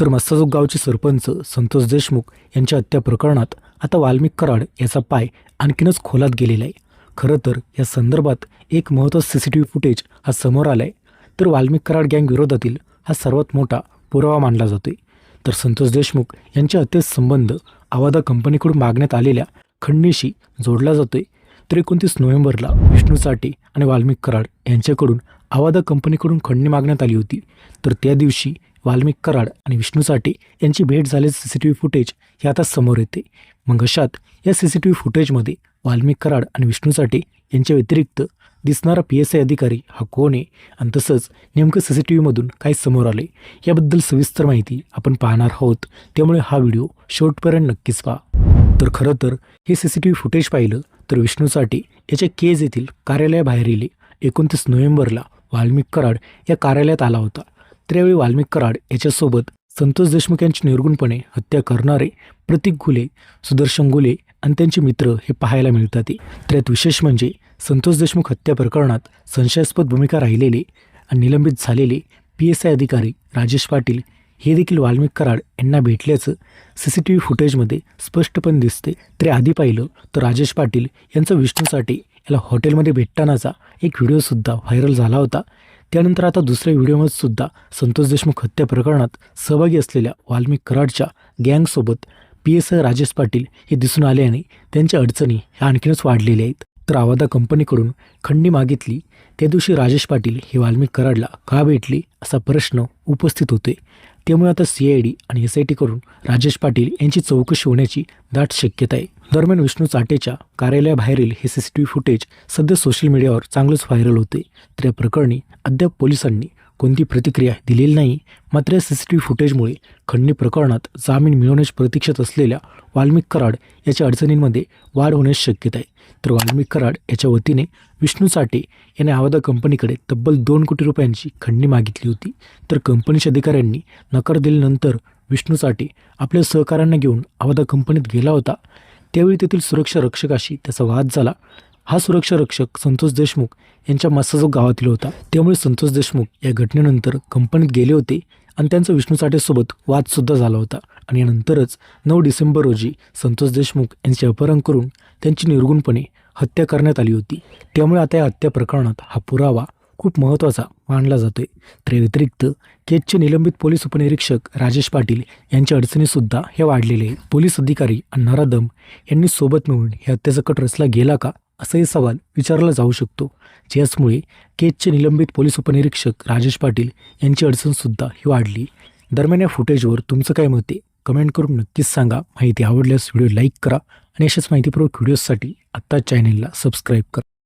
तर मस्साजोग गावचे सरपंच संतोष देशमुख यांच्या हत्या प्रकरणात आता वाल्मिक कराड याचा पाय आणखीनच खोलात गेलेला आहे. खरं तर या संदर्भात एक महत्त्वाचं C C T V footage हा समोर आला आहे तर वाल्मिक कराड गँग विरोधातील हा सर्वात मोठा पुरावा मानला जातोय. तर संतोष देशमुख यांच्या हत्येस संबंध आवादा कंपनीकडून मागण्यात आलेल्या खंडणीशी जोडला जातोय. तर एकोणतीस नोव्हेंबरला विष्णू साठे आणि वाल्मिक कराड यांच्याकडून आवादा कंपनीकडून खंडणी मागण्यात आली होती. तर त्या दिवशी वाल्मिक कराड आणि विष्णू साठे यांची भेट झाल्याचं C C T V footage हे आता समोर येते. मग अशात या सी सी टी व्ही फुटेजमध्ये वाल्मिक कराड आणि विष्णूसाठी यांच्या व्यतिरिक्त दिसणारा पी एस आय अधिकारी हा कोण आहे आणि तसंच नेमकं सी सी टी व्हीमधून काय समोर आले याबद्दल सविस्तर माहिती आपण पाहणार आहोत. त्यामुळे हा व्हिडिओ शेवटपर्यंत नक्कीच पहा. तर खरं तर हे C C T V footage पाहिलं तर विष्णू साठे याच्या केज येथील कार्यालयाबाहेर येले. एकोणतीस नोव्हेंबरला वाल्मिक कराड या कार्यालयात आला होता. त्यावेळी वाल्मिक कराड याच्यासोबत संतोष देशमुख यांची निर्गुणपणे हत्या करणारे प्रतीक घुले सुदर्शन गुले आणि त्यांचे मित्र हे पाहायला मिळतात. त्यात विशेष म्हणजे संतोष देशमुख हत्या प्रकरणात संशयास्पद भूमिका राहिलेले आणि निलंबित झालेले पी एस आय अधिकारी राजेश पाटील हे देखील वाल्मिक कराड यांना भेटल्याचं सी सी टी व्ही फुटेजमध्ये स्पष्टपणे दिसते. तरी आधी पाहिलं तर राजेश पाटील यांचा विष्णूसाठी याला हॉटेलमध्ये भेटतानाचा एक व्हिडिओसुद्धा व्हायरल झाला होता. त्यानंतर आता दुसऱ्या व्हिडिओमध्ये सुद्धा संतोष देशमुख हत्या प्रकरणात सहभागी असलेल्या वाल्मिक कराडच्या गँगसोबत P S I Rajesh Patil हे दिसून आल्याने त्यांच्या अडचणी ह्या आणखीनच वाढलेल्या आहेत. तर आवादा कंपनीकडून खंडी मागितली. त्या दिवशी राजेश पाटील हे वाल्मिक कराडला का भेटले असा प्रश्न उपस्थित होते त्यामुळे आता सी आय डी आणि एस आय टीकडून राजेश पाटील यांची चौकशी होण्याची दाट शक्यता आहे. दरम्यान विष्णू चाटेच्या कार्यालयाबाहेरील हे C C T V footage सध्या सोशल मीडियावर चांगलंच व्हायरल होते. तर या प्रकरणी अद्याप पोलिसांनी कोणती प्रतिक्रिया दिलेली नाही. मात्र या सी सी टी व्ही फुटेजमुळे खंडणी प्रकरणात जामीन मिळवण्याची प्रतीक्षेत असलेल्या वाल्मिक कराड याच्या अडचणींमध्ये वाढ होण्याची शक्यता आहे. तर वाल्मिक कराड याच्या वतीने विष्णू साठे याने आवादा कंपनीकडे तब्बल दोन कोटी रुपयांची खंडणी मागितली होती. तर कंपनीच्या अधिकाऱ्यांनी नकार दिल्यानंतर विष्णू साठे आपल्या सहकाऱ्यांना घेऊन आवादा कंपनीत गेला होता. त्यावेळी तेथील सुरक्षा रक्षकाशी त्याचा वाद झाला. हा सुरक्षा रक्षक संतोष देशमुख यांच्या मस्साजोग गावातील होता. त्यामुळे संतोष देशमुख या घटनेनंतर कंपनीत गेले होते आणि त्यांचा विष्णू साठेसोबत वादसुद्धा झाला होता. आणि यानंतरच नऊ डिसेंबर रोजी संतोष देशमुख यांचे अपहरण करून त्यांची निर्गुणपणे हत्या करण्यात आली होती. त्यामुळे आता या हत्या प्रकरणात हा पुरावा खूप महत्त्वाचा मानला जातोय. तर व्यतिरिक्त केजचे निलंबित पोलीस उपनिरीक्षक राजेश पाटील यांच्या अडचणीसुद्धा हे वाढलेले पोलीस अधिकारी अण्णा नरादम यांनी सोबत मिळून हे हत्येचा कट रचला गेला का असाही सवाल विचारला जाऊ शकतो. ज्याचमुळे केजचे निलंबित पोलीस उपनिरीक्षक राजेश पाटील यांची अडचणसुद्धा ही वाढली. दरम्यान या फुटेजवर तुमचं काय मत आहे? कमेंट करून नक्कीच सांगा. माहिती आवडल्यास व्हिडिओ लाईक करा आणि अशाच माहितीपूर्वक व्हिडिओजसाठी आत्ता चॅनेलला सबस्क्राईब करा.